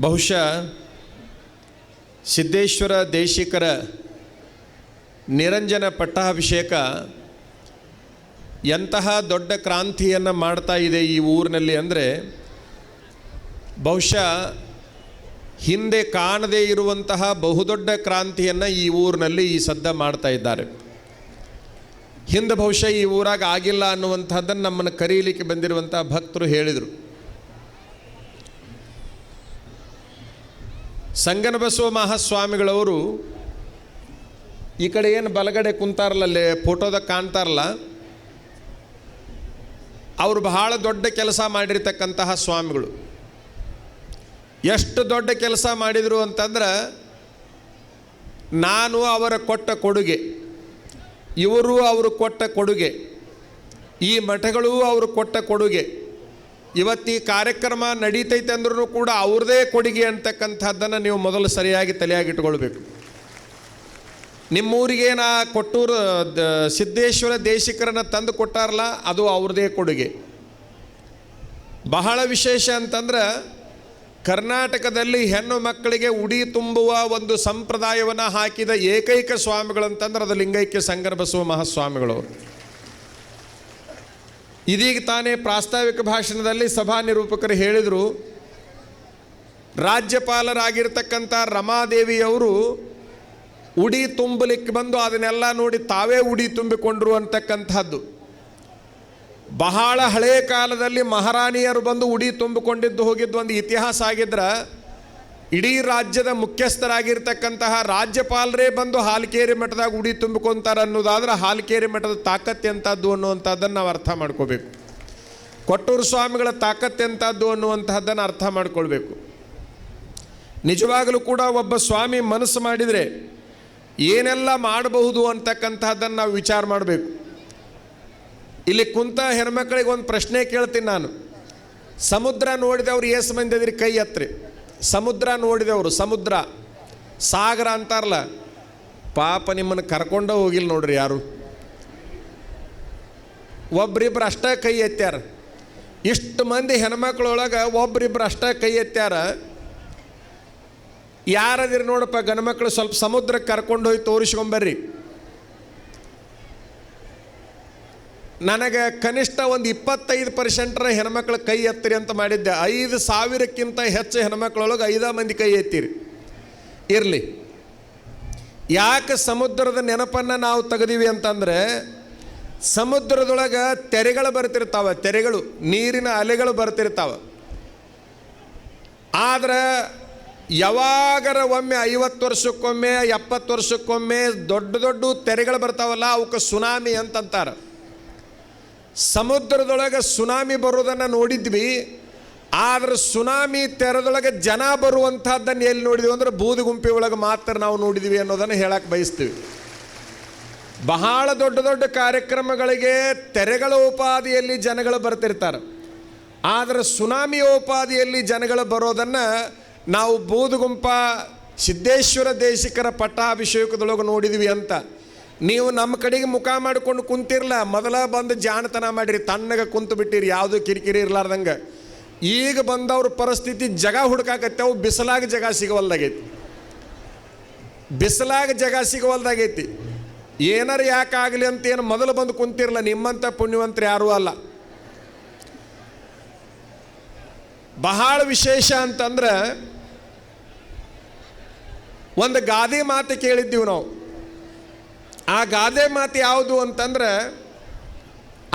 ಬಹುಶಃ ಸಿದ್ದೇಶ್ವರ ದೇಶಿಕರ ನಿರಂಜನ ಪಟ್ಟಾಭಿಷೇಕ ಎಂತಹ ದೊಡ್ಡ ಕ್ರಾಂತಿಯನ್ನು ಮಾಡ್ತಾ ಇದೆ ಈ ಊರಿನಲ್ಲಿ ಅಂದರೆ ಬಹುಶಃ ಹಿಂದೆ ಕಾಣದೇ ಇರುವಂತಹ ಬಹುದೊಡ್ಡ ಕ್ರಾಂತಿಯನ್ನು ಈ ಊರಿನಲ್ಲಿ ಈ ಸದ್ದ ಮಾಡ್ತಾ ಇದ್ದಾರೆ. ಹಿಂದೆ ಬಹುಶಃ ಈ ಊರಾಗ ಆಗಿಲ್ಲ ಅನ್ನುವಂಥದ್ದನ್ನು ನಮ್ಮನ್ನು ಕರೀಲಿಕ್ಕೆ ಬಂದಿರುವಂಥ ಭಕ್ತರು ಹೇಳಿದರು. ಸಂಗನಬಸವ ಮಹಾಸ್ವಾಮಿಗಳವರು ಈ ಕಡೆ ಏನು ಬಲಗಡೆ ಕುಂತಾರಲ್ಲ ಅಲ್ಲಿ ಫೋಟೋದಾಗ ಕಾಣ್ತಾರಲ್ಲ ಅವರು ಬಹಳ ದೊಡ್ಡ ಕೆಲಸ ಮಾಡಿರ್ತಕ್ಕಂತಹ ಸ್ವಾಮಿಗಳು. ಎಷ್ಟು ದೊಡ್ಡ ಕೆಲಸ ಮಾಡಿದರು ಅಂತಂದ್ರೆ, ನಾನು ಅವರ ಕೊಟ್ಟ ಕೊಡುಗೆ, ಇವರು ಅವರು ಕೊಟ್ಟ ಕೊಡುಗೆ, ಈ ಮಠಗಳು ಅವರು ಕೊಟ್ಟ ಕೊಡುಗೆ. ಇವತ್ತು ಈ ಕಾರ್ಯಕ್ರಮ ನಡೀತೈತೆ ಅಂದ್ರೂ ಕೂಡ ಅವ್ರದೇ ಕೊಡುಗೆ ಅಂತಕ್ಕಂಥದ್ದನ್ನು ನೀವು ಮೊದಲು ಸರಿಯಾಗಿ ತಲೆಯಾಗಿಟ್ಕೊಳ್ಬೇಕು. ನಾ ಕೊಟ್ಟೂರು ಸಿದ್ದೇಶ್ವರ ದೇಶಿಕರನ್ನು ತಂದು ಕೊಟ್ಟಾರಲ್ಲ ಅದು ಅವ್ರದೇ ಕೊಡುಗೆ. ಬಹಳ ವಿಶೇಷ ಅಂತಂದ್ರೆ ಕರ್ನಾಟಕದಲ್ಲಿ ಹೆಣ್ಣು ಮಕ್ಕಳಿಗೆ ಉಡಿ ತುಂಬುವ ಒಂದು ಸಂಪ್ರದಾಯವನ್ನು ಹಾಕಿದ ಏಕೈಕ ಸ್ವಾಮಿಗಳಂತಂದ್ರೆ ಅದು ಲಿಂಗೈಕ್ಯ ಸಂಗರ್ಭಸುವ ಮಹಾಸ್ವಾಮಿಗಳು ಇದೀಗ ತಾನೇ ಪ್ರಾಸ್ತಾವಿಕ ಭಾಷಣದಲ್ಲಿ ಸಭಾ ನಿರೂಪಕರು ಹೇಳಿದರು, ರಾಜ್ಯಪಾಲರಾಗಿರ್ತಕ್ಕಂಥ ರಮಾದೇವಿಯವರು ಉಡಿ ತುಂಬಲಿಕ್ಕೆ ಬಂದು ಅದನ್ನೆಲ್ಲ ನೋಡಿ ತಾವೇ ಉಡಿ ತುಂಬಿಕೊಂಡ್ರು ಅಂತಕ್ಕಂಥದ್ದು. ಬಹಳ ಹಳೆಯ ಕಾಲದಲ್ಲಿ ಮಹಾರಾಣಿಯರು ಬಂದು ಉಡಿ ತುಂಬಿಕೊಂಡಿದ್ದು ಹೋಗಿದ್ದು ಒಂದು ಇತಿಹಾಸ ಆಗಿದ್ರೆ ಇಡೀ ರಾಜ್ಯದ ಮುಖ್ಯಸ್ಥರಾಗಿರ್ತಕ್ಕಂತಹ ರಾಜ್ಯಪಾಲರೇ ಬಂದು ಹಾಲ್ಕೇರಿ ಮಠದಾಗ ಉಡಿ ತುಂಬಿಕೊಂತಾರೆ ಅನ್ನೋದಾದ್ರೆ ಹಾಲ್ಕೇರಿ ಮಠದ ತಾಕತ್ತು ಎಂಥದ್ದು ಅನ್ನುವಂಥದ್ದನ್ನು ನಾವು ಅರ್ಥ ಮಾಡ್ಕೋಬೇಕು. ಕೊಟ್ಟೂರು ಸ್ವಾಮಿಗಳ ತಾಕತ್ತು ಎಂಥದ್ದು ಅನ್ನುವಂತಹದ್ದನ್ನು ಅರ್ಥ ಮಾಡ್ಕೊಳ್ಬೇಕು. ನಿಜವಾಗಲೂ ಕೂಡ ಒಬ್ಬ ಸ್ವಾಮಿ ಮನಸ್ಸು ಮಾಡಿದರೆ ಏನೆಲ್ಲ ಮಾಡಬಹುದು ಅಂತಕ್ಕಂತಹದ್ದನ್ನು ನಾವು ವಿಚಾರ ಮಾಡಬೇಕು. ಇಲ್ಲಿ ಕುಂತ ಹೆಣ್ಮಕ್ಳಿಗೆ ಒಂದು ಪ್ರಶ್ನೆ ಕೇಳ್ತೀನಿ ನಾನು. ಸಮುದ್ರ ನೋಡಿದವ್ರು ಏಸು ಮಂದಿ ಕೈ ಎತ್ರಿ ಸಮುದ್ರ ನೋಡಿದವರು, ಸಮುದ್ರ. ಸಾಗರ ಅಂತಾರಲ್ಲ, ಪಾಪ ನಿಮ್ಮನ್ನು ಕರ್ಕೊಂಡೇ ಹೋಗಿಲ್ಲ ನೋಡ್ರಿ ಯಾರು. ಒಬ್ರಿಬ್ರು ಅಷ್ಟೇ ಕೈ ಎತ್ತ್ಯಾರ. ಇಷ್ಟು ಮಂದಿ ಹೆಣ್ಮಕ್ಳೊಳಗೆ ಒಬ್ರಿಬ್ರು ಅಷ್ಟೇ ಕೈ ಎತ್ತ್ಯಾರ. ಯಾರದಿರಿ ನೋಡಪ್ಪ ಗಂಡ್ಮಕ್ಳು ಸ್ವಲ್ಪ ಸಮುದ್ರಕ್ಕೆ ಕರ್ಕೊಂಡು ಹೋಗಿ ತೋರಿಸ್ಕೊಂಬರ್ರಿ ನನಗೆ ಕನಿಷ್ಠ ಒಂದು ಇಪ್ಪತ್ತೈದು ಪರ್ಸೆಂಟ್ರ ಹೆಣ್ಮಕ್ಳ ಕೈ ಎತ್ತಿರಿ ಅಂತ ಮಾಡಿದ್ದೆ. ಐದು ಸಾವಿರಕ್ಕಿಂತ ಹೆಚ್ಚು ಹೆಣ್ಮಕ್ಳೊಳಗೆ ಐದ ಮಂದಿ ಕೈ ಎತ್ತಿರಿ. ಇರಲಿ. ಯಾಕೆ ಸಮುದ್ರದ ನೆನಪನ್ನು ನಾವು ತೆಗೆದೀವಿ ಅಂತಂದರೆ, ಸಮುದ್ರದೊಳಗೆ ತೆರೆಗಳು ಬರ್ತಿರ್ತಾವೆ, ತೆರೆಗಳು, ನೀರಿನ ಅಲೆಗಳು ಬರ್ತಿರ್ತಾವೆ. ಆದರೆ ಯಾವಾಗರ ಒಮ್ಮೆ ಐವತ್ತು ವರ್ಷಕ್ಕೊಮ್ಮೆ, ಎಪ್ಪತ್ತು ವರ್ಷಕ್ಕೊಮ್ಮೆ ದೊಡ್ಡ ದೊಡ್ಡ ತೆರೆಗಳು ಬರ್ತಾವಲ್ಲ, ಅವಕ್ಕೆ ಸುನಾಮಿ ಅಂತಂತಾರೆ. ಸಮುದ್ರದೊಳಗೆ ಸುನಾಮಿ ಬರೋದನ್ನು ನೋಡಿದ್ವಿ, ಆದ್ರೆ ಸುನಾಮಿ ತೆರದೊಳಗೆ ಜನ ಬರುವಂಥದ್ದನ್ನು ಎಲ್ಲಿ ನೋಡಿದ್ವಿ ಅಂದ್ರೆ ಬೂದುಗುಂಪಿ ಒಳಗೆ ಮಾತ್ರ ನಾವು ನೋಡಿದ್ವಿ ಅನ್ನೋದನ್ನು ಹೇಳಕ್ಕೆ ಬಯಸ್ತೀವಿ. ಬಹಳ ದೊಡ್ಡ ದೊಡ್ಡ ಕಾರ್ಯಕ್ರಮಗಳಿಗೆ ತೆರೆಗಳ ಉಪಾದಿಯಲ್ಲಿ ಜನಗಳು ಬರ್ತಿರ್ತಾರೆ. ಆದರೆ ಸುನಾಮಿ ಉಪಾದಿಯಲ್ಲಿ ಜನಗಳು ಬರೋದನ್ನು ನಾವು ಬೂದುಗುಂಪ ಸಿದ್ದೇಶ್ವರ ದೇಶಿಕರ ಪಟ್ಟಾಭಿಷೇಕದೊಳಗೆ ನೋಡಿದ್ವಿ ಅಂತ. ನೀವು ನಮ್ಮ ಕಡೆಗೆ ಮುಖ ಮಾಡಿಕೊಂಡು ಕುಂತಿರ್ಲ, ಮೊದಲ ಬಂದು ಜಾಣತನ ಮಾಡಿರಿ, ತಣ್ಣಗೆ ಕುಂತು ಬಿಟ್ಟಿರಿ, ಯಾವುದು ಕಿರಿಕಿರಿ ಇರ್ಲಾರ್ದಂಗೆ. ಈಗ ಬಂದವ್ರ ಪರಿಸ್ಥಿತಿ ಜಗ ಹುಡುಕಾಕತ್ತೇವು ಬಿಸಿಲಾಗ ಜಗ ಸಿಗವಲ್ದಾಗೈತಿ. ಬಿಸಿಲಾಗ ಜಗ ಸಿಗವಲ್ದಾಗೈತಿ. ಏನಾರು ಯಾಕಾಗಲಿ ಅಂತ ಏನು ಮೊದಲು ಬಂದು ಕುಂತಿರಲ್ಲ ನಿಮ್ಮಂಥ ಪುಣ್ಯವಂತರು ಯಾರೂ ಅಲ್ಲ. ಬಹಳ ವಿಶೇಷ ಅಂತಂದ್ರೆ, ಒಂದು ಗಾದೆ ಮಾತು ಕೇಳಿದ್ದೀವಿ ನಾವು. ಆ ಗಾದೆ ಮಾತು ಯಾವುದು ಅಂತಂದ್ರೆ,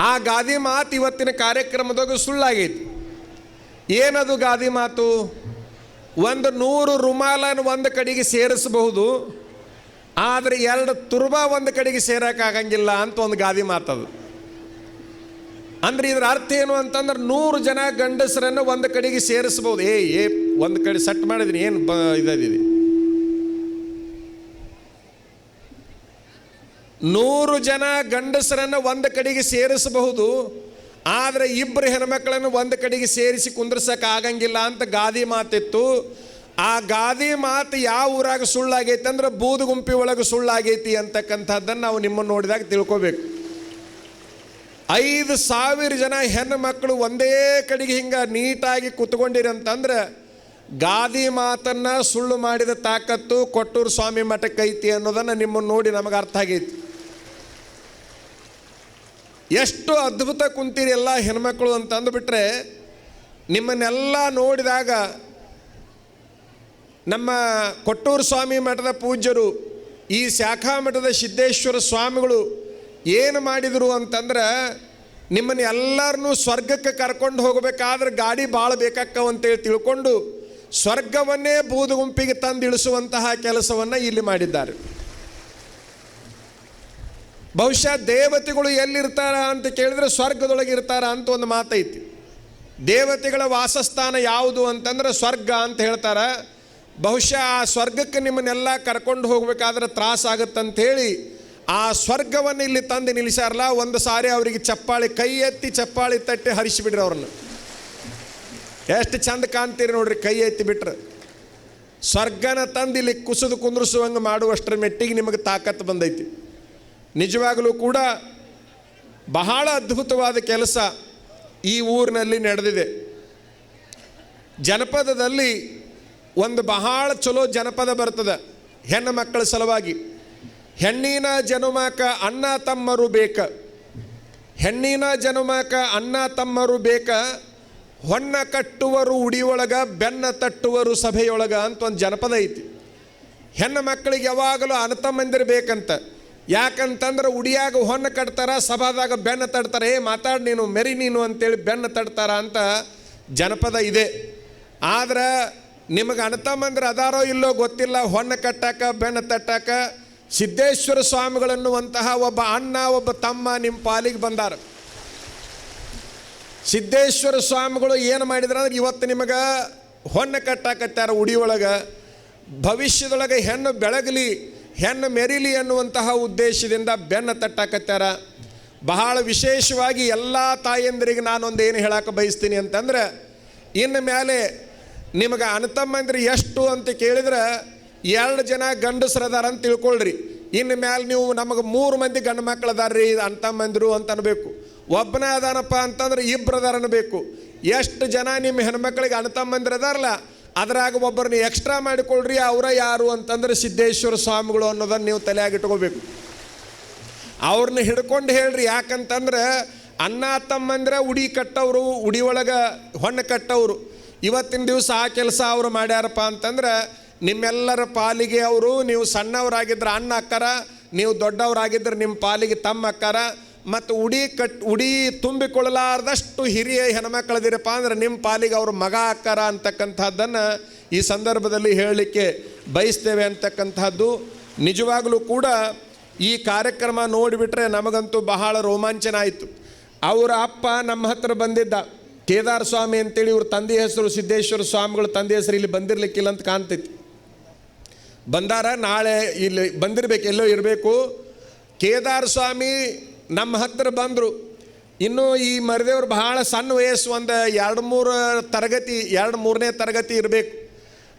ಆ ಗಾದೆ ಮಾತು ಇವತ್ತಿನ ಕಾರ್ಯಕ್ರಮದಾಗ ಸುಳ್ಳಾಗೈತಿ. ಏನದು ಗಾದಿ ಮಾತು? ಒಂದು ನೂರು ರುಮಾಲನ್ನು ಒಂದು ಕಡೆಗೆ ಸೇರಿಸಬಹುದು, ಆದರೆ ಎರಡು ತುರ್ಬ ಒಂದು ಕಡೆಗೆ ಸೇರೋಕ್ಕಾಗಂಗಿಲ್ಲ ಅಂತ ಒಂದು ಗಾದೆ ಮಾತದು ಅಂದ್ರೆ ಇದ್ರ ಅರ್ಥ ಏನು ಅಂತಂದ್ರೆ, ನೂರು ಜನ ಗಂಡಸರನ್ನು ಒಂದು ಕಡೆಗೆ ಸೇರಿಸ್ಬೋದು ಏ ಏ, ಒಂದು ಕಡೆ ಸೆಟ್ ಮಾಡಿದ್ರಿ, ಏನು ಬ ಇದಿದೆ ನೂರು ಜನ ಗಂಡಸರನ್ನು ಒಂದು ಕಡೆಗೆ ಸೇರಿಸಬಹುದು, ಆದರೆ ಇಬ್ಬರು ಹೆಣ್ಮಕ್ಳನ್ನು ಒಂದು ಕಡೆಗೆ ಸೇರಿಸಿ ಆಗಂಗಿಲ್ಲ ಅಂತ ಗಾದಿ ಮಾತಿತ್ತು. ಆ ಗಾದಿ ಮಾತು ಯಾವ ಊರಾಗ ಸುಳ್ಳಾಗೈತಿ ಅಂದ್ರೆ ಬೂದು ಗುಂಪಿ ಒಳಗೆ ಸುಳ್ಳಾಗೈತಿ ಅಂತಕ್ಕಂಥದ್ದನ್ನು ನಾವು ನಿಮ್ಮನ್ನು ನೋಡಿದಾಗ ತಿಳ್ಕೊಬೇಕು. ಐದು ಸಾವಿರ ಜನ ಹೆಣ್ಣು ಮಕ್ಕಳು ಒಂದೇ ಕಡೆಗೆ ಹಿಂಗೆ ನೀಟಾಗಿ ಕುತ್ಕೊಂಡಿರಿ ಅಂತಂದ್ರೆ ಗಾದಿ ಮಾತನ್ನ ಸುಳ್ಳು ಮಾಡಿದ ತಾಕತ್ತು ಕೊಟ್ಟೂರು ಸ್ವಾಮಿ ಮಠಕ್ಕೆ ಐತಿ ಅನ್ನೋದನ್ನು ನಿಮ್ಮನ್ನು ನೋಡಿ ನಮಗೆ ಅರ್ಥ ಆಗೈತಿ. ಎಷ್ಟು ಅದ್ಭುತ ಕುಂತೀರಿ ಎಲ್ಲ ಹೆಣ್ಮಕ್ಳು ಅಂತ ಅಂದುಬಿಟ್ರೆ ನಿಮ್ಮನ್ನೆಲ್ಲ ನೋಡಿದಾಗ ನಮ್ಮ ಕೊಟ್ಟೂರು ಸ್ವಾಮಿ ಮಠದ ಪೂಜ್ಯರು, ಈ ಶಾಖಾ ಮಠದ ಸಿದ್ದೇಶ್ವರ ಸ್ವಾಮಿಗಳು ಏನು ಮಾಡಿದರು ಅಂತಂದ್ರೆ ನಿಮ್ಮನ್ನು ಎಲ್ಲರನ್ನೂ ಸ್ವರ್ಗಕ್ಕೆ ಕರ್ಕೊಂಡು ಹೋಗಬೇಕಾದ್ರೆ ಗಾಡಿ ಭಾಳ ಬೇಕಾಕ್ಕವ ಅಂತೇಳಿ ತಿಳ್ಕೊಂಡು ಸ್ವರ್ಗವನ್ನೇ ಬೂದು ಗುಂಪಿಗೆ ತಂದು ಇಳಿಸುವಂತಹ ಕೆಲಸವನ್ನು ಇಲ್ಲಿ ಮಾಡಿದ್ದಾರೆ. ಬಹುಶಃ ದೇವತೆಗಳು ಎಲ್ಲಿರ್ತಾರ ಅಂತ ಕೇಳಿದ್ರೆ ಸ್ವರ್ಗದೊಳಗೆ ಇರ್ತಾರ ಅಂತ ಒಂದು ಮಾತೈತಿ. ದೇವತೆಗಳ ವಾಸಸ್ಥಾನ ಯಾವುದು ಅಂತಂದ್ರೆ ಸ್ವರ್ಗ ಅಂತ ಹೇಳ್ತಾರ. ಬಹುಶಃ ಆ ಸ್ವರ್ಗಕ್ಕೆ ನಿಮ್ಮನ್ನೆಲ್ಲ ಕರ್ಕೊಂಡು ಹೋಗ್ಬೇಕಾದ್ರೆ ಹೇಳಿ ಆ ಸ್ವರ್ಗವನ್ನು ಇಲ್ಲಿ ತಂದು ನಿಲ್ಲಿಸಾರಲ್ಲ ಒಂದು ಸಾರಿ ಅವರಿಗೆ ಚಪ್ಪಾಳಿ, ಕೈ ಎತ್ತಿ ಚಪ್ಪಾಳಿ ತಟ್ಟಿ ಹರಿಸಿಬಿಡ್ರಿ ಅವ್ರನ್ನ. ಎಷ್ಟು ಚಂದ ಕಾಣ್ತೀರಿ ನೋಡ್ರಿ, ಕೈ ಎತ್ತಿ ಬಿಟ್ರೆ. ಸ್ವರ್ಗನ ತಂದು ಇಲ್ಲಿ ಕುಸಿದು ಕುಂದ್ರಿಸುವಂಗೆ ಮಾಡುವಷ್ಟರ ಮೆಟ್ಟಿಗೆ ನಿಮಗೆ ತಾಕತ್ತು ಬಂದೈತಿ. ನಿಜವಾಗಲೂ ಕೂಡ ಬಹಳ ಅದ್ಭುತವಾದ ಕೆಲಸ ಈ ಊರಿನಲ್ಲಿ ನಡೆದಿದೆ. ಜನಪದದಲ್ಲಿ ಒಂದು ಬಹಳ ಚಲೋ ಜನಪದ ಬರ್ತದೆ, ಹೆಣ್ಣು ಮಕ್ಕಳ ಸಲುವಾಗಿ. ಹೆಣ್ಣಿನ ಜನುಮಾಕ ಅಣ್ಣ ತಮ್ಮರು ಬೇಕ. ಹೆಣ್ಣಿನ ಜನುಮಾಕ ಅಣ್ಣ ತಮ್ಮರು ಬೇಕ. ಹೊನ್ನ ಕಟ್ಟುವರು ಉಡಿಯೊಳಗ, ಬೆನ್ನ ತಟ್ಟುವರು ಸಭೆಯೊಳಗ ಅಂತ ಒಂದು ಜನಪದ ಐತಿ. ಹೆಣ್ಣು ಮಕ್ಕಳಿಗೆ ಯಾವಾಗಲೂ ಅನತಮ್ಮಂದಿರ ಬೇಕಂತ. ಯಾಕಂತಂದ್ರೆ ಉಡಿಯಾಗ ಹೊನ್ನ ಕಟ್ತಾರ, ಸಭಾದಾಗ ಬೆನ್ನ ತಡ್ತಾರೆ, ಏ, ಮಾತಾಡಿ ನೀನು, ಮೆರಿ ನೀನು ಅಂತೇಳಿ ಬೆನ್ನ ತಡ್ತಾರ ಅಂತ ಜನಪದ ಇದೆ. ಆದ್ರೆ ನಿಮಗೆ ಅಣತಮ್ಮಂದ್ರೆ ಅದಾರೋ ಇಲ್ಲೋ ಗೊತ್ತಿಲ್ಲ, ಹೊನ್ನ ಕಟ್ಟಾಕ, ಬೆನ್ನ ತಟ್ಟಾಕ ಸಿದ್ದೇಶ್ವರ ಸ್ವಾಮಿಗಳನ್ನುವಂತಹ ಒಬ್ಬ ಅಣ್ಣ, ಒಬ್ಬ ತಮ್ಮ ನಿಮ್ಮ ಪಾಲಿಗೆ ಬಂದಾರ. ಸಿದ್ದೇಶ್ವರ ಸ್ವಾಮಿಗಳು ಏನು ಮಾಡಿದ್ರು ಅಂದ್ರೆ ಇವತ್ತು ನಿಮಗೆ ಹೊನ್ನ ಕಟ್ಟಾಕತ್ಯಾರ ಉಡಿಯೊಳಗೆ ಭವಿಷ್ಯದೊಳಗೆ ಹೆಣ್ಣು ಬೆಳಗಲಿ ಹೆಣ್ಣು ಮೆರಿಲಿ ಅನ್ನುವಂತಹ ಉದ್ದೇಶದಿಂದ ಬೆನ್ನ ತಟ್ಟಾಕತ್ತಾರ. ಬಹಳ ವಿಶೇಷವಾಗಿ ಎಲ್ಲ ತಾಯಂದಿರಿಗೆ ನಾನೊಂದು ಏನು ಹೇಳಕ್ಕೆ ಬಯಸ್ತೀನಿ ಅಂತಂದ್ರೆ ಇನ್ನು ಮೇಲೆ ನಿಮಗೆ ಅಣ್ಣತಮ್ಮಂದ್ರೆ ಎಷ್ಟು ಅಂತ ಕೇಳಿದ್ರೆ ಎರಡು ಜನ ಗಂಡಸ್ರದಾರ ಅಂತ ತಿಳ್ಕೊಳ್ರಿ. ಇನ್ನು ಮೇಲೆ ನೀವು ನಮಗೆ ಮೂರು ಮಂದಿ ಗಂಡು ಮಕ್ಕಳು ಅದಾರ್ರಿ ಅಣ್ಣತಮ್ಮಂದಿರು ಅಂತ ಅನ್ಬೇಕು. ಒಬ್ಬನೇ ಅದಾನಪ್ಪ ಅಂತಂದ್ರೆ ಇಬ್ಬರು ಬೇಕು ಎಷ್ಟು ಜನ ನಿಮ್ಮ ಹೆಣ್ಮಕ್ಳಿಗೆ ಅಣ್ಣತಮ್ಮಂದಿರು ಅದಾರಲ್ಲ ಅದ್ರಾಗ ಒಬ್ಬರನ್ನ ಎಕ್ಸ್ಟ್ರಾ ಮಾಡಿಕೊಳ್ಳ್ರಿ ಅವರ ಯಾರು ಅಂತಂದ್ರೆ ಸಿದ್ದೇಶ್ವರ ಸ್ವಾಮಿಗಳು ಅನ್ನೋದನ್ನು ನೀವು ತಲೆಯಾಗಿಟ್ಕೋಬೇಕು ಅವ್ರನ್ನ ಹಿಡ್ಕೊಂಡು ಹೇಳ್ರಿ, ಯಾಕಂತಂದ್ರೆ ಅನ್ನ ತಮ್ಮಂದ್ರೆ ಉಡಿ ಕಟ್ಟವರು, ಉಡಿ ಒಳಗೆ ಹೊಣ್ಣು ಕಟ್ಟವರು. ಇವತ್ತಿನ ದಿವಸ ಆ ಕೆಲಸ ಅವರು ಮಾಡ್ಯಾರಪ್ಪ ಅಂತಂದ್ರೆ, ನಿಮ್ಮೆಲ್ಲರ ಪಾಲಿಗೆ ಅವರು, ನೀವು ಸಣ್ಣವರಾಗಿದ್ರೆ ಅಣ್ಣ ಅಕ್ಕರ, ನೀವು ದೊಡ್ಡವರಾಗಿದ್ರೆ ನಿಮ್ಮ ಪಾಲಿಗೆ ತಮ್ಮ ಅಕ್ಕರ ಮತ್ತು ಉಡಿ ಕಟ್, ಉಡಿ ತುಂಬಿಕೊಳ್ಳಲಾರ್ದಷ್ಟು ಹಿರಿಯ ಹೆಣ್ಮಕ್ಳದಿರಪ್ಪ ಅಂದ್ರೆ ನಿಮ್ಮ ಪಾಲಿಗೆ ಅವ್ರ ಮಗ ಅಕ್ಕರ ಅಂತಕ್ಕಂಥದ್ದನ್ನು ಈ ಸಂದರ್ಭದಲ್ಲಿ ಹೇಳಲಿಕ್ಕೆ ಬಯಸ್ತೇವೆ ಅಂತಕ್ಕಂಥದ್ದು. ನಿಜವಾಗಲೂ ಕೂಡ ಈ ಕಾರ್ಯಕ್ರಮ ನೋಡಿಬಿಟ್ರೆ ನಮಗಂತೂ ಬಹಳ ರೋಮಾಂಚನ ಆಯಿತು ಅವರ ಅಪ್ಪ ನಮ್ಮ ಹತ್ರ ಬಂದಿದ್ದ, ಕೇದಾರ ಸ್ವಾಮಿ ಅಂತೇಳಿ ಇವ್ರ ತಂದೆ ಹೆಸರು ಸಿದ್ದೇಶ್ವರ ಸ್ವಾಮಿಗಳು ತಂದೆ ಹೆಸರು ಇಲ್ಲಿ ಬಂದಿರಲಿಕ್ಕಿಲ್ಲ ಅಂತ ಕಾಣ್ತೈತಿ ಬಂದಾರ, ನಾಳೆ ಇಲ್ಲಿ ಬಂದಿರಬೇಕು, ಎಲ್ಲೋ ಇರಬೇಕು. ಕೇದಾರ ಸ್ವಾಮಿ ನಮ್ಮ ಹತ್ತಿರ ಬಂದರು. ಇನ್ನು ಈ ಮರಿದೇವ್ರು ಬಹಳ ಸಣ್ಣ ವಯಸ್ಸು ಒಂದು ಎರಡು ಮೂರು ತರಗತಿ, ಎರಡು ಮೂರನೇ ತರಗತಿ ಇರಬೇಕು.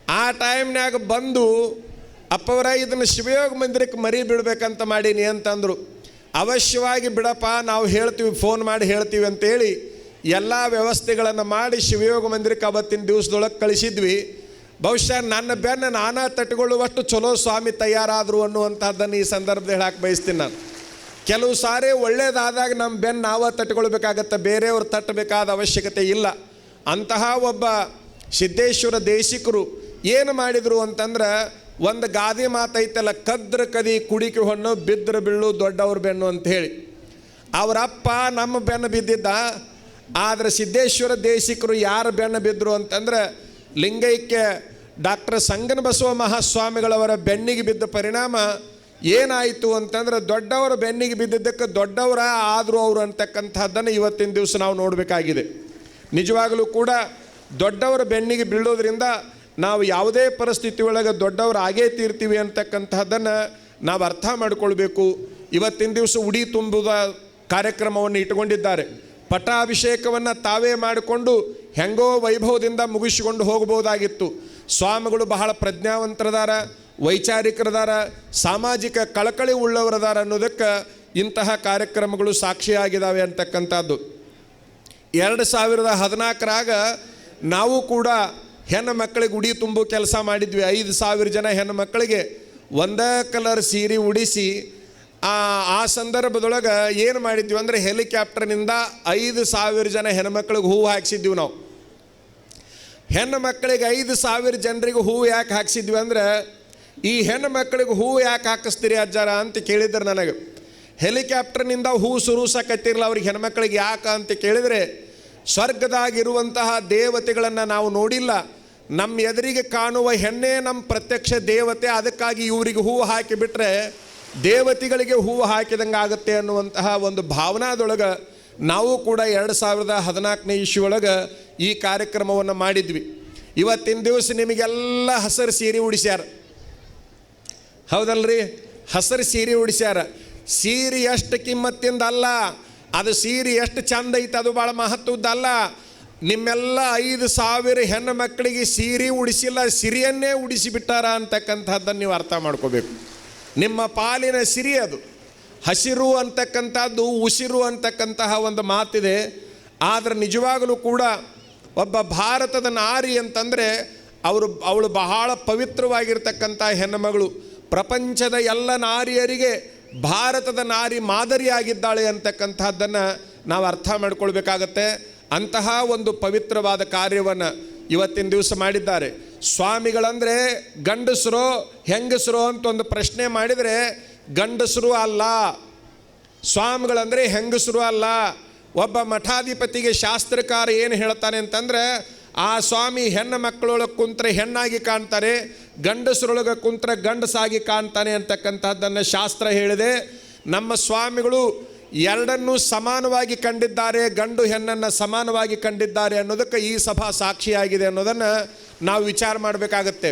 ಆ ಟೈಮ್ನಾಗ ಬಂದು, ಅಪ್ಪವರ, ಇದನ್ನು ಶಿವಯೋಗ ಮಂದಿರಕ್ಕೆ ಮರಿ ಬಿಡಬೇಕಂತ ಮಾಡೀನಿ ಅಂತಂದರು. ಅವಶ್ಯವಾಗಿ, ಬಿಡಪ್ಪ, ನಾವು ಹೇಳ್ತೀವಿ, ಫೋನ್ ಮಾಡಿ ಹೇಳ್ತೀವಿ ಅಂತೇಳಿ ಎಲ್ಲ ವ್ಯವಸ್ಥೆಗಳನ್ನು ಮಾಡಿ ಶಿವಯೋಗ ಮಂದಿರಕ್ಕೆ ಅವತ್ತಿನ ದಿವಸದೊಳಗೆ ಕಳಿಸಿದ್ವಿ. ಬಹುಶಃ ನನ್ನ ಬೆನ್ನ ನಾನಾ ತಟ್ಟುಕೊಳ್ಳುವಷ್ಟು ಚಲೋ ಸ್ವಾಮಿ ತಯಾರಾದರು ಅನ್ನುವಂಥದ್ದನ್ನು ಈ ಸಂದರ್ಭದಲ್ಲಿ ಹೇಳಕ್ಕೆ ಬಯಸ್ತೀನಿ ನಾನು. ಕೆಲವು ಸಾರಿ ಒಳ್ಳೆಯದಾದಾಗ ನಮ್ಮ ಬೆನ್ನು ನಾವೇ ತಟ್ಕೊಳ್ಬೇಕಾಗತ್ತೆ, ಬೇರೆಯವ್ರು ತಟ್ಟಬೇಕಾದ ಅವಶ್ಯಕತೆ ಇಲ್ಲ. ಅಂತಹ ಒಬ್ಬ ಸಿದ್ದೇಶ್ವರ ದೇಶಿಕರು ಏನು ಮಾಡಿದರು ಅಂತಂದ್ರೆ ಒಂದು ಗಾದೆ ಮಾತೈತಲ್ಲ, ಕದ್ರ ಕದಿ ಕುಡಿಕೆ ಹೊಣ್ಣು, ಬಿದ್ರ ಬೀಳು ದೊಡ್ಡವ್ರ ಬೆನ್ನು ಅಂತ ಹೇಳಿ. ಅವರಪ್ಪ ನಮ್ಮ ಬೆನ್ನು ಬಿದ್ದಿದ್ದ, ಆದರೆ ಸಿದ್ದೇಶ್ವರ ದೇಶಿಕರು ಯಾರು ಬೆನ್ನು ಬಿದ್ದರು ಅಂತಂದ್ರೆ ಲಿಂಗೈಕ್ಯ ಡಾಕ್ಟರ್ ಸಂಗನ ಬಸವ ಮಹಾಸ್ವಾಮಿಗಳವರ ಬೆನ್ನಿಗೆ ಬಿದ್ದ ಪರಿಣಾಮ ಏನಾಯಿತು ಅಂತಂದ್ರೆ ದೊಡ್ಡವರ ಬೆನ್ನಿಗೆ ಬಿದ್ದಿದ್ದಕ್ಕೆ ದೊಡ್ಡವರ ಆದರೂ ಅವರು ಅಂತಕ್ಕಂಥದ್ದನ್ನು ಇವತ್ತಿನ ದಿವಸ ನಾವು ನೋಡಬೇಕಾಗಿದೆ. ನಿಜವಾಗಲೂ ಕೂಡ ದೊಡ್ಡವರ ಬೆನ್ನಿಗೆ ಬೀಳೋದ್ರಿಂದ ನಾವು ಯಾವುದೇ ಪರಿಸ್ಥಿತಿ ಒಳಗೆ ದೊಡ್ಡವರು ಆಗೇ ತೀರ್ತೀವಿ ಅಂತಕ್ಕಂಥದ್ದನ್ನು ನಾವು ಅರ್ಥ ಮಾಡಿಕೊಳ್ಬೇಕು. ಇವತ್ತಿನ ದಿವಸ ಉಡಿ ತುಂಬುವ ಕಾರ್ಯಕ್ರಮವನ್ನು ಇಟ್ಟುಕೊಂಡಿದ್ದಾರೆ. ಪಟ್ಟಾಭಿಷೇಕವನ್ನು ತಾವೇ ಮಾಡಿಕೊಂಡು ಹೆಂಗೋ ವೈಭವದಿಂದ ಮುಗಿಸಿಕೊಂಡು ಹೋಗಬಹುದಾಗಿತ್ತು. ಸ್ವಾಮಿಗಳು ಬಹಳ ಪ್ರಜ್ಞಾವಂತರದಾರ. ವೈಚಾರಿಕರದಾರ ಸಾಮಾಜಿಕ ಕಳಕಳಿ ಉಳ್ಳವರದಾರ ಅನ್ನೋದಕ್ಕೆ ಇಂತಹ ಕಾರ್ಯಕ್ರಮಗಳು ಸಾಕ್ಷಿಯಾಗಿದ್ದಾವೆ ಅಂತಕ್ಕಂಥದ್ದು. ಎರಡು ಸಾವಿರದ ಹದಿನಾಲ್ಕರಾಗ ನಾವು ಕೂಡ ಹೆಣ್ಣು ಮಕ್ಕಳಿಗೆ ಉಡಿ ತುಂಬು ಕೆಲಸ ಮಾಡಿದ್ವಿ. ಐದು ಸಾವಿರ ಜನ ಹೆಣ್ಣು ಮಕ್ಕಳಿಗೆ ಒಂದೇ ಕಲರ್ ಸೀರೆ ಉಡಿಸಿ ಆ ಆ ಸಂದರ್ಭದೊಳಗೆ ಏನು ಮಾಡಿದ್ವಿ ಅಂದರೆ ಹೆಲಿಕಾಪ್ಟರ್ನಿಂದ ಐದು ಸಾವಿರ ಜನ ಹೆಣ್ಮಕ್ಳಿಗೆ ಹೂವು ಹಾಕ್ಸಿದ್ವಿ ನಾವು. ಹೆಣ್ಣು ಮಕ್ಕಳಿಗೆ ಐದು ಸಾವಿರ ಜನರಿಗೆ ಹೂವು ಯಾಕೆ ಹಾಕ್ಸಿದ್ವಿ ಅಂದ್ರೆ ಈ ಹೆಣ್ಣು ಮಕ್ಕಳಿಗೆ ಹೂ ಯಾಕೆ ಹಾಕಿಸ್ತೀರಿ ಅಜ್ಜಾರ ಅಂತ ಕೇಳಿದ್ರು ನನಗೆ. ಹೆಲಿಕಾಪ್ಟರ್ನಿಂದ ಹೂ ಸುರುಸಕತ್ತಿರಲ್ಲ ಅವ್ರಿಗೆ ಹೆಣ್ಮಕ್ಳಿಗೆ ಯಾಕೆ ಅಂತ ಕೇಳಿದರೆ, ಸ್ವರ್ಗದಾಗಿರುವಂತಹ ದೇವತೆಗಳನ್ನು ನಾವು ನೋಡಿಲ್ಲ. ನಮ್ಮ ಎದುರಿಗೆ ಕಾಣುವ ಹೆಣ್ಣೆ ನಮ್ಮ ಪ್ರತ್ಯಕ್ಷ ದೇವತೆ, ಅದಕ್ಕಾಗಿ ಇವರಿಗೆ ಹೂವು ಹಾಕಿಬಿಟ್ರೆ ದೇವತೆಗಳಿಗೆ ಹೂವು ಹಾಕಿದಂಗೆ ಆಗುತ್ತೆ ಅನ್ನುವಂತಹ ಒಂದು ಭಾವನಾದೊಳಗೆ ನಾವು ಕೂಡ ಎರಡು ಸಾವಿರದ ಹದಿನಾಲ್ಕನೇ ಇಶ್ಯೊಳಗೆ ಈ ಕಾರ್ಯಕ್ರಮವನ್ನು ಮಾಡಿದ್ವಿ. ಇವತ್ತಿನ ದಿವಸ ನಿಮಗೆಲ್ಲ ಹಸಿರು ಸೀರೆ ಉಡಿಸ್ಯಾರ. ಹೌದಲ್ರಿ? ಹಸಿರು ಸೀರೆ ಉಡಿಸ್ಯಾರ. ಸೀರೆ ಎಷ್ಟು ಕಿಮ್ಮತ್ತಿಂದ ಅಲ್ಲ ಅದು ಸೀರೆ ಎಷ್ಟು ಚಂದ ಐತೆ, ಅದು ಭಾಳ ಮಹತ್ವದ್ದಲ್ಲ. ನಿಮ್ಮೆಲ್ಲ ಐದು ಸಾವಿರ ಹೆಣ್ಣು ಮಕ್ಕಳಿಗೆ ಸೀರೆ ಉಡಿಸಿಲ್ಲ, ಸಿರಿಯನ್ನೇ ಉಡಿಸಿಬಿಟ್ಟಾರ ಅಂತಕ್ಕಂಥದ್ದನ್ನು ನೀವು ಅರ್ಥ ಮಾಡ್ಕೋಬೇಕು. ನಿಮ್ಮ ಪಾಲಿನ ಸಿರಿ ಅದು. ಹಸಿರು ಅಂತಕ್ಕಂಥದ್ದು, ಉಸಿರು ಅಂತಕ್ಕಂತಹ ಒಂದು ಮಾತಿದೆ. ಆದರೆ ನಿಜವಾಗಲೂ ಕೂಡ ಒಬ್ಬ ಭಾರತದ ನಾರಿ ಅಂತಂದರೆ, ಅವರು, ಅವಳು ಬಹಳ ಪವಿತ್ರವಾಗಿರ್ತಕ್ಕಂಥ ಹೆಣ್ಣುಮಗಳು ಪ್ರಪಂಚದ ಎಲ್ಲ ನಾರಿಯರಿಗೆ ಭಾರತದ ನಾರಿ ಮಾದರಿಯಾಗಿದ್ದಾಳೆ ಅಂತಕ್ಕಂಥದ್ದನ್ನು ನಾವು ಅರ್ಥ ಮಾಡಿಕೊಳ್ಬೇಕಾಗತ್ತೆ. ಅಂತಹ ಒಂದು ಪವಿತ್ರವಾದ ಕಾರ್ಯವನ್ನು ಇವತ್ತಿನ ದಿವಸ ಮಾಡಿದ್ದಾರೆ. ಸ್ವಾಮಿಗಳಂದರೆ ಗಂಡಸರು ಹೆಂಗಸರು ಅಂತ ಒಂದು ಪ್ರಶ್ನೆ ಮಾಡಿದರೆ, ಗಂಡಸರು ಅಲ್ಲ, ಸ್ವಾಮಿಗಳಂದರೆ ಹೆಂಗಸರು ಅಲ್ಲ, ಒಬ್ಬ ಮಠಾಧಿಪತಿಗೆ ಶಾಸ್ತ್ರಕಾರ ಏನು ಹೇಳ್ತಾನೆ ಅಂತಂದ್ರೆ, ಆ ಸ್ವಾಮಿ ಹೆಣ್ಣು ಮಕ್ಕಳೊಳಗೆ ಕುಂತ್ರೆ ಹೆಣ್ಣಾಗಿ ಕಾಣ್ತಾರೆ ಗಂಡಸರೊಳಗೆ ಕುಂತ್ರೆ ಗಂಡಸಾಗಿ ಕಾಣ್ತಾನೆ ಅಂತಕ್ಕಂಥದ್ದನ್ನು ಶಾಸ್ತ್ರ ಹೇಳಿದೆ. ನಮ್ಮ ಸ್ವಾಮಿಗಳು ಎರಡನ್ನೂ ಸಮಾನವಾಗಿ ಕಂಡಿದ್ದಾರೆ, ಗಂಡು ಹೆಣ್ಣನ್ನು ಸಮಾನವಾಗಿ ಕಂಡಿದ್ದಾರೆ ಅನ್ನೋದಕ್ಕೆ ಈ ಸಭಾ ಸಾಕ್ಷಿಯಾಗಿದೆ ಅನ್ನೋದನ್ನು ನಾವು ವಿಚಾರ ಮಾಡಬೇಕಾಗತ್ತೆ.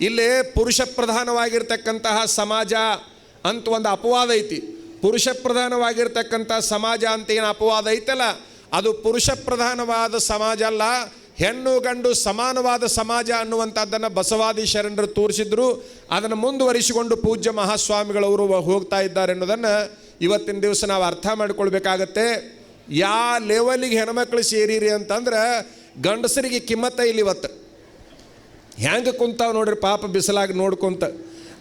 ಇಲ್ಲಿ ಪುರುಷ ಪ್ರಧಾನವಾಗಿರ್ತಕ್ಕಂತಹ ಸಮಾಜ ಅಂತ ಒಂದು ಅಪವಾದ ಐತಿ. ಪುರುಷ ಪ್ರಧಾನವಾಗಿರ್ತಕ್ಕಂಥ ಸಮಾಜ ಅಂತ ಏನು ಅಪವಾದ ಐತಲ್ಲ? ಅದು ಪುರುಷ ಪ್ರಧಾನವಾದ ಸಮಾಜ ಅಲ್ಲ ಹೆಣ್ಣು ಗಂಡು ಸಮಾನವಾದ ಸಮಾಜ ಅನ್ನುವಂಥದ್ದನ್ನು ಬಸವಾದಿ ಶರಣರು ತೋರಿಸಿದ್ರು. ಅದನ್ನು ಮುಂದುವರಿಸಿಕೊಂಡು ಪೂಜ್ಯ ಮಹಾಸ್ವಾಮಿಗಳವರು ಹೋಗ್ತಾ ಇದ್ದಾರೆ ಅನ್ನೋದನ್ನು ಇವತ್ತಿನ ದಿವಸ ನಾವು ಅರ್ಥ ಮಾಡ್ಕೊಳ್ಬೇಕಾಗತ್ತೆ. ಯಾ ಲೆವೆಲಿಗೆ ಹೆಣ್ಮಕ್ಳು ಸೇರಿರಿ ಅಂತಂದ್ರೆ ಗಂಡಸರಿಗೆ ಕಿಮ್ಮತ್ತ ಇಲ್ಲಿ ಇವತ್ತು. ಹೆಂಗೆ ಕುಂತಾವ ನೋಡ್ರಿ ಪಾಪ ಬಿಸಿಲಾಗಿ ನೋಡ್ಕೊಂತ.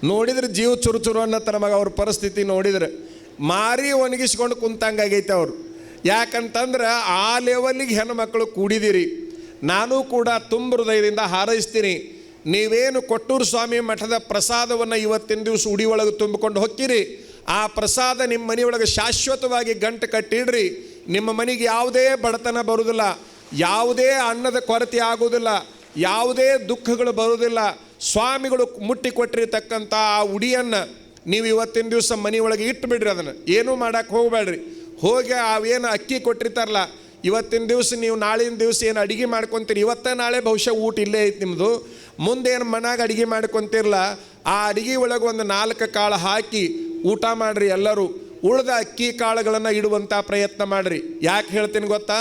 ನೋಡಿದ್ರೆ ಜೀವ ಚುರು ಚುರು ಅನ್ನತ್ತ ನಮಗೆ ಅವ್ರ ಪರಿಸ್ಥಿತಿ ನೋಡಿದ್ರೆ. ಮಾರಿ ಒಣಗಿಸ್ಕೊಂಡು ಕುಂತಂಗಾಗೈತೆ ಅವರು. ಯಾಕಂತಂದ್ರೆ ಆ ಲೆವೆಲಿಗೆ ಹೆಣ್ಮಕ್ಳು ಕೂಡಿದಿರಿ. ನಾನು ಕೂಡ ತುಂಬ ಹೃದಯದಿಂದ ಹಾರೈಸ್ತೀನಿ. ನೀವೇನು ಕೊಟ್ಟೂರು ಸ್ವಾಮಿ ಮಠದ ಪ್ರಸಾದವನ್ನು ಇವತ್ತಿನ ದಿವಸ ಉಡಿ ಒಳಗೆ ತುಂಬಿಕೊಂಡು ಹೊಕ್ಕಿರಿ. ಆ ಪ್ರಸಾದ ನಿಮ್ಮ ಮನೆಯೊಳಗೆ ಶಾಶ್ವತವಾಗಿ ಗಂಟು ಕಟ್ಟಿಡ್ರಿ. ನಿಮ್ಮ ಮನೆಗೆ ಯಾವುದೇ ಬಡತನ ಬರುವುದಿಲ್ಲ. ಯಾವುದೇ ಅನ್ನದ ಕೊರತೆ ಆಗುವುದಿಲ್ಲ. ಯಾವುದೇ ದುಃಖಗಳು ಬರುವುದಿಲ್ಲ. ಸ್ವಾಮಿಗಳು ಮುಟ್ಟಿ ಕೊಟ್ಟಿರ್ತಕ್ಕಂಥ ಆ ಉಡಿಯನ್ನು ನೀವು ಇವತ್ತಿನ ದಿವಸ ಮನೆಯೊಳಗೆ ಇಟ್ಟು ಬಿಡ್ರಿ ಅದನ್ನು. ಏನೂ ಮಾಡೋಕ್ಕೆ ಹೋಗಬೇಡ್ರಿ. ಹೋಗಿ ಅವೇನು ಅಕ್ಕಿ ಕೊಟ್ಟಿರ್ತಾರಲ್ಲ ಇವತ್ತಿನ ದಿವಸ ನೀವು ನಾಳಿನ ದಿವಸ ಏನು ಅಡುಗೆ ಮಾಡ್ಕೊತೀರಿ? ಇವತ್ತ ನಾಳೆ ಬಹುಶಃ ಊಟ ಇಲ್ಲೇ ಐತಿ ನಿಮ್ಮದು ಮುಂದೇನು ಮನಾಗ ಅಡಿಗೆ ಮಾಡ್ಕೊತಿರಲ್ಲ ಆ ಅಡುಗೆ ಒಳಗೆ ಒಂದು ನಾಲ್ಕು ಕಾಳು ಹಾಕಿ ಊಟ ಮಾಡಿರಿ ಎಲ್ಲರೂ. ಉಳಿದ ಅಕ್ಕಿ ಕಾಳುಗಳನ್ನು ಇಡುವಂಥ ಪ್ರಯತ್ನ ಮಾಡಿರಿ. ಯಾಕೆ ಹೇಳ್ತೀನಿ ಗೊತ್ತಾ?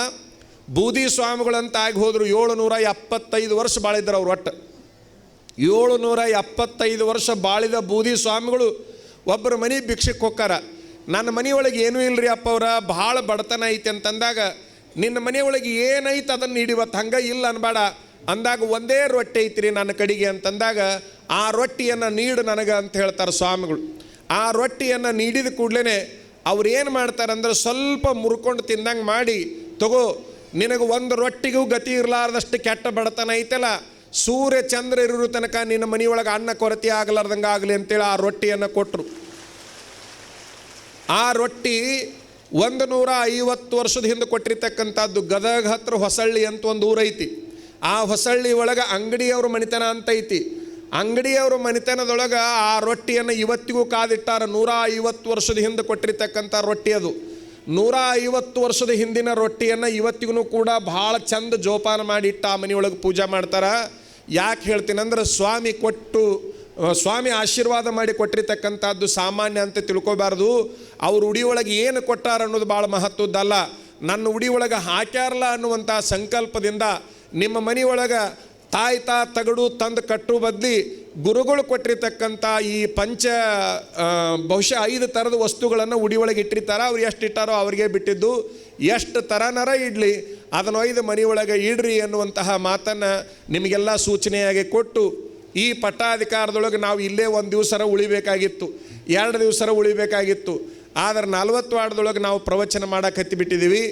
ಬೂದಿ ಸ್ವಾಮಿಗಳಂತ ಆಗಿ ಹೋದರು ಏಳು ನೂರ ಎಪ್ಪತ್ತೈದು ವರ್ಷ ಬಾಳಿದ್ರು ಅವ್ರು ಒಟ್ಟು. ಏಳು ನೂರ ಎಪ್ಪತ್ತೈದು ವರ್ಷ ಬಾಳಿದ ಬೂದಿ ಸ್ವಾಮಿಗಳು ಒಬ್ಬರ ಮನೆ ಭಿಕ್ಷಕ್ಕೆ ಹೋಕ್ಕಾರ. ನನ್ನ ಮನೆಯೊಳಗೆ ಏನೂ ಇಲ್ಲರಿ ಅಪ್ಪ ಅವ್ರ, ಭಾಳ ಬಡತನ ಐತೆ ಅಂತಂದಾಗ ನಿನ್ನ ಮನೆಯೊಳಗೆ ಏನೈತೆ ಅದನ್ನು ಹಿಡಿವತ್ತು ಹಂಗೆ ಇಲ್ಲ ಅನ್ಬೇಡ. ಅಂದಾಗ ಒಂದೇ ರೊಟ್ಟಿ ಐತ್ರಿ ನನ್ನ ಕಡೆಗೆ ಅಂತಂದಾಗ, ಆ ರೊಟ್ಟಿಯನ್ನು ನೀಡು ನನಗೆ ಅಂತ ಹೇಳ್ತಾರೆ ಸ್ವಾಮಿಗಳು. ಆ ರೊಟ್ಟಿಯನ್ನು ನೀಡಿದ ಕೂಡಲೇ ಅವ್ರು ಏನು ಮಾಡ್ತಾರಂದ್ರೆ ಸ್ವಲ್ಪ ಮುರ್ಕೊಂಡು ತಿಂದಂಗೆ ಮಾಡಿ, ತಗೋ, ನಿನಗೆ ಒಂದು ರೊಟ್ಟಿಗೂ ಗತಿ ಇರಲಾರ್ದಷ್ಟು ಕೆಟ್ಟ ಬಡತನ ಐತಲ್ಲ, ಸೂರ್ಯ ಚಂದ್ರ ಇರೋ ತನಕ ನಿನ್ನ ಮನೆಯೊಳಗೆ ಅನ್ನ ಕೊರತೆ ಆಗಲಾರ್ದಂಗೆ ಆಗಲಿ ಅಂತೇಳಿ ಆ ರೊಟ್ಟಿಯನ್ನು ಕೊಟ್ಟರು ಆ ರೊಟ್ಟಿ ಒಂದು ನೂರ ಐವತ್ತು ವರ್ಷದ ಹಿಂದೆ ಕೊಟ್ಟಿರ್ತಕ್ಕಂಥದ್ದು ಗದಗ ಹತ್ರ ಹೊಸಳ್ಳಿ ಅಂತ ಒಂದು ಊರೈತಿ ಆ ಹೊಸಳ್ಳಿ ಒಳಗೆ ಅಂಗಡಿಯವರು ಮನಿತನ ಅಂತ ಐತಿ. ಅಂಗಡಿಯವ್ರ ಮನಿತನದೊಳಗೆ ಆ ರೊಟ್ಟಿಯನ್ನು ಇವತ್ತಿಗೂ ಕಾದಿಟ್ಟಾರ ನೂರ ಐವತ್ತು ವರ್ಷದ ಹಿಂದೆ ಕೊಟ್ಟಿರ್ತಕ್ಕಂಥ ರೊಟ್ಟಿ ಅದು. ನೂರ ಐವತ್ತು ವರ್ಷದ ಹಿಂದಿನ ರೊಟ್ಟಿಯನ್ನು ಇವತ್ತಿಗೂ ಕೂಡ ಭಾಳ ಚಂದ ಜೋಪಾನ ಮಾಡಿ ಇಟ್ಟು ಆ ಮನೆಯೊಳಗೆ ಪೂಜೆ ಮಾಡ್ತಾರೆ. ಯಾಕೆ ಹೇಳ್ತೀನಂದ್ರೆ ಸ್ವಾಮಿ ಕೊಟ್ಟು ಸ್ವಾಮಿ ಆಶೀರ್ವಾದ ಮಾಡಿ ಕೊಟ್ಟಿರ್ತಕ್ಕಂಥದ್ದು ಸಾಮಾನ್ಯ ಅಂತ ತಿಳ್ಕೊಬಾರ್ದು. ಅವ್ರ ಉಡಿ ಒಳಗೆ ಏನು ಕೊಟ್ಟಾರ ಅನ್ನೋದು ಭಾಳ ಮಹತ್ವದ್ದಲ್ಲ. ನನ್ನ ಉಡಿ ಒಳಗೆ ಹಾಕ್ಯಾರಲ್ಲ ಅನ್ನುವಂಥ ಸಂಕಲ್ಪದಿಂದ ನಿಮ್ಮ ಮನೆಯೊಳಗೆ ತಾಯ್ತ ತಗಡು ತಂದು ಕಟ್ಟು ಬದಲಿ ಗುರುಗಳು ಕೊಟ್ಟಿರ್ತಕ್ಕಂಥ ಈ ಪಂಚ ಬಹುಶಃ ಐದು ಥರದ ವಸ್ತುಗಳನ್ನು ಉಡಿ ಒಳಗೆ ಇಟ್ಟಿರ್ತಾರೆ. ಅವ್ರು ಎಷ್ಟು ಇಟ್ಟಾರೋ ಅವ್ರಿಗೆ ಬಿಟ್ಟಿದ್ದು. ಎಷ್ಟು ಥರನರ ಇಡಲಿ. ಅದನ್ನು ಒಯ್ದು ಮನೆಯೊಳಗೆ ಇಡ್ರಿ ಅನ್ನುವಂತಹ ಮಾತನ್ನು ನಿಮಗೆಲ್ಲ ಸೂಚನೆಯಾಗಿ ಕೊಟ್ಟು ಈ ಪಟ್ಟಾಧಿಕಾರದೊಳಗೆ ನಾವು ಇಲ್ಲೇ ಒಂದು ದಿವಸರ ಉಳಿಬೇಕಾಗಿತ್ತು, ಎರಡು ದಿವಸರ ಉಳಿಬೇಕಾಗಿತ್ತು. ಆದರೆ ನಲ್ವತ್ತು ವಾರದೊಳಗೆ ನಾವು ಪ್ರವಚನ ಮಾಡಕ್ಕೆ ಹತ್ತಿಬಿಟ್ಟಿದ್ದೀವಿ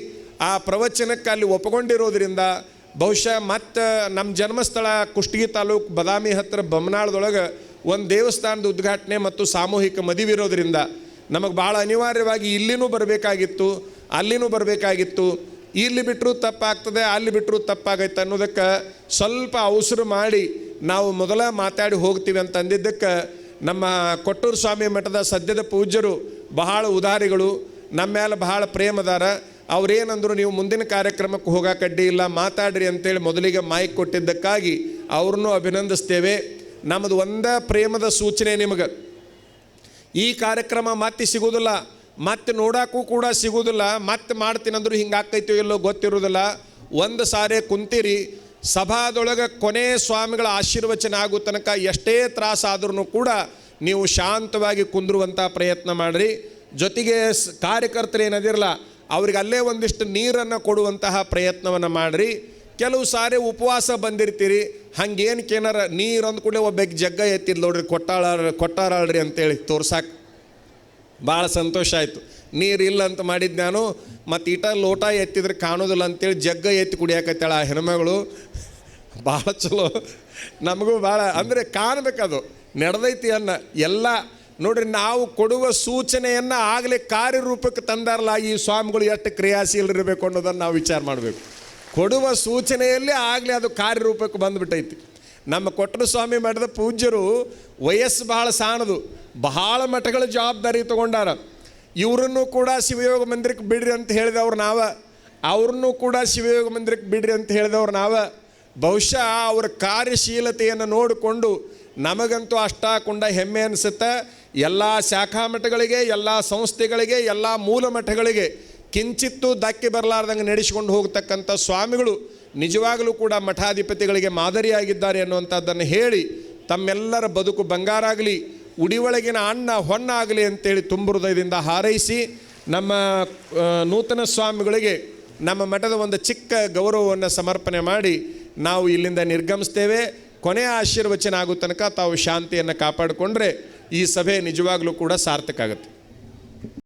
ಆ ಪ್ರವಚನಕ್ಕೆ ಅಲ್ಲಿ ಒಪ್ಕೊಂಡಿರೋದ್ರಿಂದ ಬಹುಶಃ ಮತ್ತು ನಮ್ಮ ಜನ್ಮಸ್ಥಳ ಕುಷ್ಟಗಿ ತಾಲೂಕು ಬದಾಮಿ ಹತ್ತಿರ ಬಮನಾಳದೊಳಗೆ ಒಂದು ದೇವಸ್ಥಾನದ ಉದ್ಘಾಟನೆ ಮತ್ತು ಸಾಮೂಹಿಕ ಮದುವೆ ಇರೋದ್ರಿಂದ ನಮಗೆ ಭಾಳ ಅನಿವಾರ್ಯವಾಗಿ ಇಲ್ಲಿನೂ ಬರಬೇಕಾಗಿತ್ತು, ಅಲ್ಲಿನೂ ಬರಬೇಕಾಗಿತ್ತು. ಇಲ್ಲಿ ಬಿಟ್ಟರೂ ತಪ್ಪಾಗ್ತದೆ, ಅಲ್ಲಿ ಬಿಟ್ಟರೂ ತಪ್ಪಾಗೈತೆ ಅನ್ನೋದಕ್ಕೆ ಸ್ವಲ್ಪ ಅವಸರು ಮಾಡಿ ನಾವು ಮೊದಲ ಮಾತಾಡಿ ಹೋಗ್ತೀವಿ ಅಂತ ಅಂದಿದ್ದಕ್ಕೆ ನಮ್ಮ ಕೊಟ್ಟೂರು ಸ್ವಾಮಿ ಮಠದ ಸದ್ಯದ ಪೂಜ್ಯರು ಬಹಳ ಉದಾರಿಗಳು, ನಮ್ಮ ಮೇಲೆ ಬಹಳ ಪ್ರೇಮದಾರ ಅವ್ರೇನಂದ್ರು ನೀವು ಮುಂದಿನ ಕಾರ್ಯಕ್ರಮಕ್ಕೆ ಹೋಗಕ್ಕೆ ಅಡ್ಡಿ ಇಲ್ಲ, ಮಾತಾಡ್ರಿ ಅಂತೇಳಿ ಮೊದಲಿಗೆ ಮಾಹಿತಿ ಕೊಟ್ಟಿದ್ದಕ್ಕಾಗಿ ಅವ್ರನ್ನೂ ಅಭಿನಂದಿಸ್ತೇವೆ. ನಮ್ಮದು ಒಂದೇ ಪ್ರೇಮದ ಸೂಚನೆ ನಿಮಗೆ. ಈ ಕಾರ್ಯಕ್ರಮ ಮತ್ತೆ ಸಿಗೋದಿಲ್ಲ, ಮತ್ತೆ ನೋಡೋಕ್ಕೂ ಕೂಡ ಸಿಗೋದಿಲ್ಲ, ಮತ್ತೆ ಮಾಡ್ತೀನಂದ್ರು ಹಿಂಗೆ ಆಕೈತೋ ಇಲ್ಲೋ ಗೊತ್ತಿರೋದಿಲ್ಲ. ಒಂದು ಸಾರಿ ಕುಂತೀರಿ ಸಭಾದೊಳಗೆ ಕೊನೆ ಸ್ವಾಮಿಗಳ ಆಶೀರ್ವಚನ ಆಗೋ ತನಕ ಎಷ್ಟೇ ತ್ರಾಸಾದ್ರೂ ಕೂಡ ನೀವು ಶಾಂತವಾಗಿ ಕುಂದಿರುವಂಥ ಪ್ರಯತ್ನ ಮಾಡಿರಿ. ಜೊತೆಗೆ ಕಾರ್ಯಕರ್ತರು ಏನದಿರಲ್ಲ, ಅವ್ರಿಗೆ ಅಲ್ಲೇ ಒಂದಿಷ್ಟು ನೀರನ್ನು ಕೊಡುವಂತಹ ಪ್ರಯತ್ನವನ್ನು ಮಾಡಿರಿ. ಕೆಲವು ಸಾರಿ ಉಪವಾಸ ಬಂದಿರ್ತೀರಿ ಹಂಗೇನಕ್ಕೆ ಏನಾರ ನೀರು ಅಂದ ಕೂಡಲೇ ಒಬ್ಬಕ್ಕೆ ಜಗ್ಗ ಎತ್ತಿದ್ ನೋಡ್ರಿ, ಕೊಟ್ಟಾಳ, ಕೊಟ್ಟಾರಾಳ್ರಿ ಅಂತೇಳಿ ತೋರ್ಸಾಕ್ ಭಾಳ ಸಂತೋಷ ಆಯಿತು. ನೀರು ಇಲ್ಲ ಅಂತ ಮಾಡಿದ್ದು ನಾನು, ಮತ್ತು ಇಟ ಲೋಟ ಎತ್ತಿದ್ರೆ ಕಾಣೋದಿಲ್ಲ ಅಂತೇಳಿ ಜಗ್ಗ ಎತ್ತಿ ಕುಡಿಯಾಕತ್ತಾಳ ಆ ಹೆಣ್ಮಗಳು. ಭಾಳ ಚಲೋ. ನಮಗೂ ಭಾಳ ಅಂದರೆ ಕಾಣಬೇಕದು. ನಡೆದೈತಿ ಅನ್ನ. ಎಲ್ಲ, ನೋಡ್ರಿ ನಾವು ಕೊಡುವ ಸೂಚನೆಯನ್ನು ಆಗಲೇ ಕಾರ್ಯರೂಪಕ್ಕೆ ತಂದಾರಲ್ಲ, ಈ ಸ್ವಾಮಿಗಳು ಎಷ್ಟು ಕ್ರಿಯಾಶೀಲರಿರಬೇಕು ಅನ್ನೋದನ್ನು ನಾವು ವಿಚಾರ ಮಾಡಬೇಕು. ಕೊಡುವ ಸೂಚನೆಯಲ್ಲಿ ಆಗಲೇ ಅದು ಕಾರ್ಯರೂಪಕ್ಕೆ ಬಂದುಬಿಟ್ಟೈತಿ. ನಮ್ಮ ಕೊಟ್ಟರು ಸ್ವಾಮಿ ಮಾಡಿದ ಪೂಜ್ಯರು ವಯಸ್ಸು ಭಾಳ ಸಾಣದು. ಬಹಳ ಮಠಗಳ ಜವಾಬ್ದಾರಿ ತಗೊಂಡಾರ. ಇವರನ್ನು ಕೂಡ ಶಿವಯೋಗ ಮಂದಿರಕ್ಕೆ ಬಿಡ್ರಿ ಅಂತ ಹೇಳಿದವ್ರು ನಾವ. ಅವ್ರನ್ನೂ ಕೂಡ ಶಿವಯೋಗ ಮಂದಿರಕ್ಕೆ ಬಿಡ್ರಿ ಅಂತ ಹೇಳಿದವ್ರು ನಾವ. ಬಹುಶಃ ಅವರ ಕಾರ್ಯಶೀಲತೆಯನ್ನು ನೋಡಿಕೊಂಡು ನಮಗಂತೂ ಅಷ್ಟಾಕೊಂಡ ಹೆಮ್ಮೆ ಅನಿಸುತ್ತೆ. ಎಲ್ಲ ಶಾಖಾ ಮಠಗಳಿಗೆ, ಎಲ್ಲ ಸಂಸ್ಥೆಗಳಿಗೆ, ಎಲ್ಲ ಮೂಲ ಮಠಗಳಿಗೆ ಕಿಂಚಿತ್ತು ಧಕ್ಕೆ ಬರಲಾರ್ದಂಗೆ ನಡೆಸಿಕೊಂಡು ಹೋಗ್ತಕ್ಕಂಥ ಸ್ವಾಮಿಗಳು ನಿಜವಾಗಲೂ ಕೂಡ ಮಠಾಧಿಪತಿಗಳಿಗೆ ಮಾದರಿಯಾಗಿದ್ದಾರೆ ಅನ್ನುವಂಥದ್ದನ್ನು ಹೇಳಿ ತಮ್ಮೆಲ್ಲರ ಬದುಕು ಬಂಗಾರ ಆಗಲಿ. ಉಡಿಯೊಳಗಿನ ಅನ್ನ ಹೊನ್ನಾಗಲಿ ಅಂತೇಳಿ ತುಂಬ ಹೃದಯದಿಂದ ಹಾರೈಸಿ ನಮ್ಮ ನೂತನ ಸ್ವಾಮಿಗಳಿಗೆ ನಮ್ಮ ಮಠದ ಒಂದು ಚಿಕ್ಕ ಗೌರವವನ್ನು ಸಮರ್ಪಣೆ ಮಾಡಿ ನಾವು ಇಲ್ಲಿಂದ ನಿರ್ಗಮಿಸ್ತೇವೆ. ಕೊನೆಯ ಆಶೀರ್ವಚನ ಆಗೋ ತನಕ ತಾವು ಶಾಂತಿಯನ್ನು ಕಾಪಾಡಿಕೊಂಡ್ರೆ ಈ ಸಭೆ ನಿಜವಾಗಲೂ ಕೂಡ ಸಾರ್ಥಕ ಆಗುತ್ತೆ.